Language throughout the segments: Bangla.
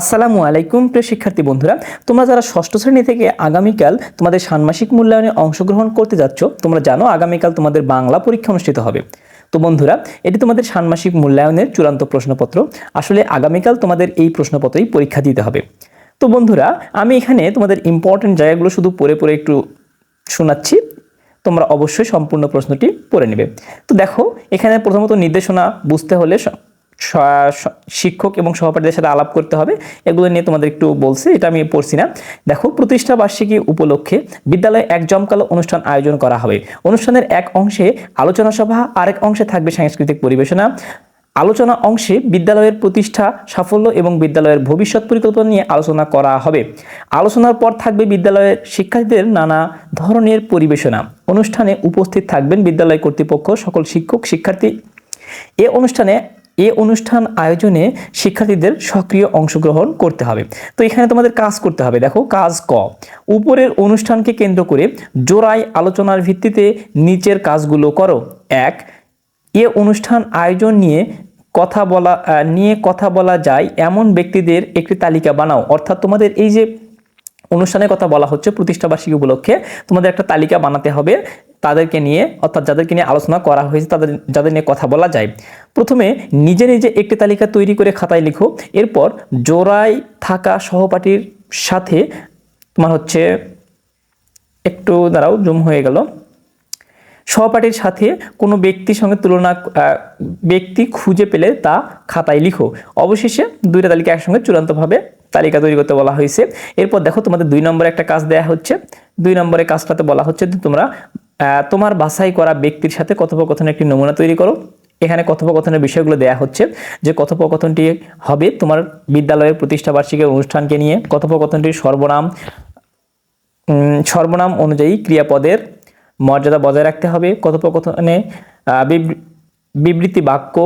আসসালামু আলাইকুম, প্রিয় শিক্ষার্থী বন্ধুরা। তোমরা যারা ষষ্ঠ শ্রেণি থেকে আগামীকাল তোমাদের ষান্মাসিক মূল্যায়নে অংশগ্রহণ করতে যাচ্ছ, তোমরা জানো আগামীকাল তোমাদের বাংলা পরীক্ষা অনুষ্ঠিত হবে। তো বন্ধুরা, এটি তোমাদের ষান্মাসিক মূল্যায়নের চূড়ান্ত প্রশ্নপত্র। আসলে আগামীকাল তোমাদের এই প্রশ্নপত্রই পরীক্ষা দিতে হবে। তো বন্ধুরা, আমি এখানে তোমাদের ইম্পর্টেন্ট জায়গাগুলো শুধু পড়ে পড়ে একটু শোনাচ্ছি। তোমরা অবশ্যই সম্পূর্ণ প্রশ্নটি পড়ে নেবে। তো দেখো, এখানে প্রথমত নির্দেশনা বুঝতে হলে শিক্ষক এবং সহপাঠীদের সাথে আলাপ করতে হবে। এগুলো নিয়ে তোমাদের একটু বলছি, এটা আমি পড়ছি না। দেখো, প্রতিষ্ঠা বার্ষিকী উপলক্ষে বিদ্যালয়ে এক জমকালো অনুষ্ঠান আয়োজন করা হবে। অনুষ্ঠানের এক অংশে আলোচনা সভা, আরেক অংশে থাকবে সাংস্কৃতিক পরিবেশনা। আলোচনা অংশে বিদ্যালয়ের প্রতিষ্ঠা, সাফল্য এবং বিদ্যালয়ের ভবিষ্যৎ পরিকল্পনা নিয়ে আলোচনা করা হবে। আলোচনার পর থাকবে বিদ্যালয়ের শিক্ষার্থীদের নানা ধরনের পরিবেশনা। অনুষ্ঠানে উপস্থিত থাকবেন বিদ্যালয় কর্তৃপক্ষ, সকল শিক্ষক, শিক্ষার্থী। এ অনুষ্ঠানে এ অনুষ্ঠান আয়োজনে শিক্ষার্থীদের সক্রিয় অংশগ্রহণ করতে হবে। তো এখানে তোমাদের কাজ করতে হবে। দেখো, কাজ ক। উপরের অনুষ্ঠানকে কেন্দ্র করে জোড়ায় আলোচনার ভিত্তিতে নিচের কাজগুলো করো। এক, এ অনুষ্ঠান আয়োজন নিয়ে কথা বলা নিয়ে কথা বলা যায়। এমন ব্যক্তিদের একটি তালিকা বানাও। অর্থাৎ তোমাদের এই যে অনুষ্ঠানের কথা বলা হচ্ছে প্রতিষ্ঠাবার্ষিকী উপলক্ষে, তোমাদের একটা তালিকা বানাতে হবে। তাদেরকে নিয়ে, অর্থাৎ যাদেরকে নিয়ে আলোচনা করা হয়েছে, তাদের, যাদের নিয়ে কথা বলা যায়। প্রথমে নিজে নিজে একটি তালিকা তৈরি করে খাতায় লিখো। এরপর জোড়ায় থাকা সহপাঠীর সাথে তোমার হচ্ছে একটু দাঁড়াও জুম হয়ে গেল। সহপাঠীর সাথে কোনো ব্যক্তির সঙ্গে তুলনা ব্যক্তি খুঁজে পেলে তা খাতায় লিখো। অবশেষে দুইটা তালিকা একসঙ্গে চূড়ান্তভাবে তালিকা তৈরি করতে বলা হয়েছে। এরপর দেখো তোমাদের দুই নম্বরে একটা কাজ দেয়া হচ্ছে। দুই নম্বরে কাজটাতে বলা হচ্ছে যে তোমরা তোমার বাছাই করা ব্যক্তির সাথে কথোপকথনের একটি নমুনা তৈরি করো। এখানে কথোপকথনের বিষয়গুলো দেয়া হচ্ছে যে কথোপকথনটি হবে তোমার বিদ্যালয়ের প্রতিষ্ঠা বার্ষিকী অনুষ্ঠানকে নিয়ে। কথোপকথনটির সর্বনাম সর্বনাম অনুযায়ী ক্রিয়াপদের মর্যাদা বজায় রাখতে হবে। কথোপকথনে বিবৃতি বাক্য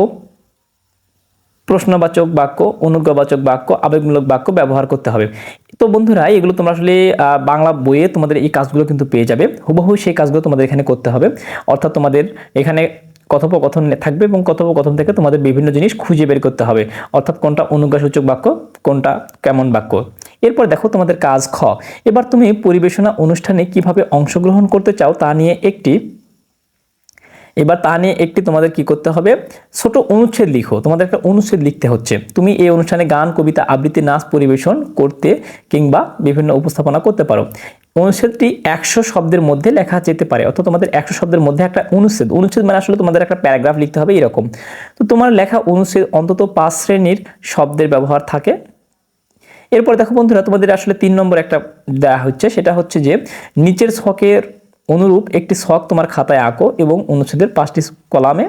প্রশ্নবাচক বাক্য, অনুজ্ঞাবাচক বাক্য, আবেগমূলক বাক্য ব্যবহার করতে হবে। তো বন্ধুরা, এগুলো তোমরা আসলে বাংলা বইয়ে তোমাদের এই কাজগুলো কিন্তু পেয়ে যাবে। হুবহু সেই কাজগুলো তোমাদের এখানে করতে হবে। অর্থাৎ তোমাদের এখানে কথোপকথন থাকবে এবং কথোপকথন থেকে তোমাদের বিভিন্ন জিনিস খুঁজে বের করতে হবে। অর্থাৎ কোনটা অনুজ্ঞাসূচক বাক্য, কোনটা কেমন বাক্য। এরপর দেখো তোমাদের কাজ খ। এবার তুমি পরিবেশনা অনুষ্ঠানে কীভাবে অংশগ্রহণ করতে চাও তা নিয়ে একটি এবার তা নিয়ে একটি তোমাদের কি করতে হবে? ছোট অনুচ্ছেদ লিখো। তোমাদের একটা অনুচ্ছেদ লিখতে হচ্ছে। তুমি এই অনুষ্ঠানে গান, কবিতা, আবৃত্তি, নাচ পরিবেশন করতে কিংবা বিভিন্ন উপস্থাপনা করতে পারো। অনুচ্ছেদটি একশো শব্দের মধ্যে লেখা যেতে পারে। অর্থাৎ তোমাদের একশো শব্দের মধ্যে একটা অনুচ্ছেদ। অনুচ্ছেদ মানে আসলে তোমাদের একটা প্যারাগ্রাফ লিখতে হবে, এরকম। তো তোমার লেখা অনুচ্ছেদ অন্তত পাঁচ শ্রেণির শব্দের ব্যবহার থাকে। এরপর দেখো বন্ধুরা, তোমাদের আসলে তিন নম্বর একটা দেওয়া হচ্ছে। সেটা হচ্ছে যে, নিচের ছকের অনুরূপ একটি ছক তোমার খাতায় আঁকো এবং অনুচ্ছেদের পাঁচটি কলামে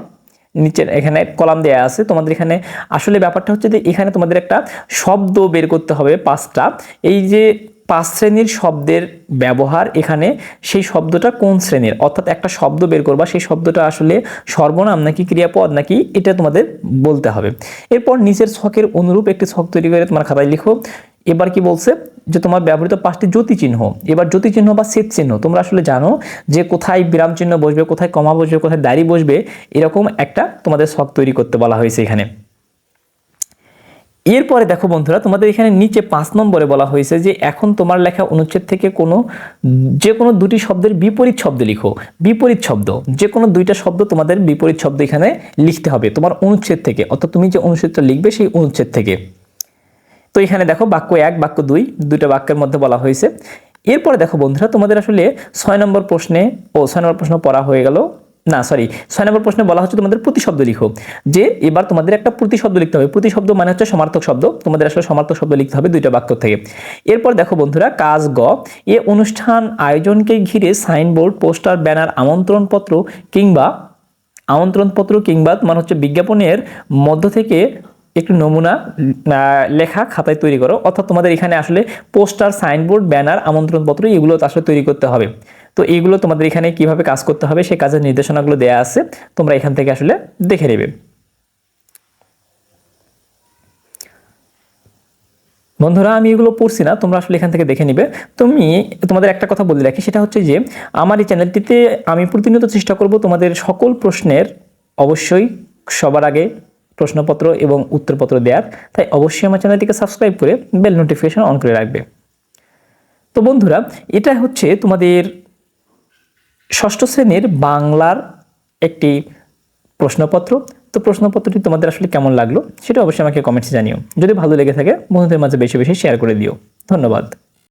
নিচের এখানে কলাম দেয়া আছে। তোমাদের এখানে আসলে ব্যাপারটা হচ্ছে যে এখানে তোমাদের একটা শব্দ বের করতে হবে পাঁচটা। এই যে পাঁচ শ্রেণির শব্দের ব্যবহার এখানে সেই শব্দটা কোন শ্রেণির? অর্থাৎ একটা শব্দ বের করবা, সেই শব্দটা আসলে সর্বনাম নাকি ক্রিয়াপদ নাকি এটা তোমাদের বলতে হবে। এরপর নিচের ছকের অনুরূপ একটি ছক তৈরি করে তোমার খাতায় লিখো। এবার কি বলছে? যে তোমার ব্যবহৃত পাঁচটি জ্যোতি চিহ্ন এবার জ্যোতি চিহ্ন বা সেচ চিহ্ন তোমরা আসলে জানো যে কোথায় বিরাম চিহ্ন বসবে, কোথায় কমা বসবে, কোথায় দাড়ি বসবে, এরকম একটা তোমাদের শখ তৈরি করতে বলা হয়েছে এখানে। এরপরে দেখো বন্ধুরা, তোমাদের এখানে নিচে পাঁচ নম্বরে বলা হয়েছে যে এখন তোমার লেখা অনুচ্ছেদ থেকে কোনো, যে কোনো দুটি শব্দের বিপরীত শব্দ লিখো। বিপরীত শব্দ, যে কোনো দুইটা শব্দ তোমাদের বিপরীত শব্দ এখানে লিখতে হবে তোমার অনুচ্ছেদ থেকে। অর্থাৎ তুমি যে অনুচ্ছেদটা লিখবে সেই অনুচ্ছেদ থেকে। তো এখানে দেখো বাক্য এক, বাক্য দুই দুটো বাক্যের মধ্যে বলা হয়েছে। এরপরে দেখো বন্ধুরা, তোমাদের আসলে ছয় নম্বর প্রশ্নে ও ছয় নম্বর প্রশ্ন পড়া হয়ে গেল। না সরি ছয় নম্বর প্রশ্নে বলা হচ্ছে তোমাদের প্রতিশব্দ লিখো। যে এবার তোমাদের একটা প্রতিশব্দ লিখতে হবে। প্রতিশব্দ মানে হচ্ছে সমার্থক শব্দ। তোমাদের আসলে সমার্থক শব্দ লিখতে হবে দুইটা বাক্য থেকে। এরপর দেখো বন্ধুরা, কাজ গ। এ অনুষ্ঠান আয়োজনকে ঘিরে সাইনবোর্ড, পোস্টার, ব্যানার, আমন্ত্রণপত্র কিংবা আমন্ত্রণপত্র কিংবা তোমার হচ্ছে বিজ্ঞাপনের মধ্য থেকে একটু নমুনা লেখা খাতায় তৈরি করো। অর্থাৎ তোমাদের এখানে আসলে পোস্টার, সাইনবোর্ড, ব্যানার, আমন্ত্রণপত্র, এগুলো আসলে তৈরি করতে হবে। তো এইগুলো তোমাদের এখানে কীভাবে কাজ করতে হবে সেই কাজের নির্দেশনাগুলো দেয়া আছে, তোমরা এখান থেকে আসলে দেখে নেবে। বন্ধুরা, আমি এগুলো পড়ছি না, তোমরা আসলে এখান থেকে দেখে নিবে। তুমি, তোমাদের একটা কথা বলে রাখি, সেটা হচ্ছে যে, আমার এই চ্যানেলটিতে আমি প্রতিনিয়ত চেষ্টা করব তোমাদের সকল প্রশ্নের অবশ্যই সবার আগে প্রশ্নপত্র এবং উত্তরপত্র দেওয়ার তাই অবশ্যই আমার চ্যানেলটিকে সাবস্ক্রাইব করে বেল নোটিফিকেশন অন করে রাখবে। তো বন্ধুরা, এটা হচ্ছে তোমাদের ষষ্ঠ শ্রেণির বাংলার একটি প্রশ্নপত্র। তো প্রশ্নপত্রটি তোমাদের আসলে কেমন লাগল, সেটা অবশ্যই আমাকে কমেন্টসে জানিও। যদি ভালো লেগে থাকে, বন্ধুদের মাঝে বেশি বেশি শেয়ার করে দিও। ধন্যবাদ।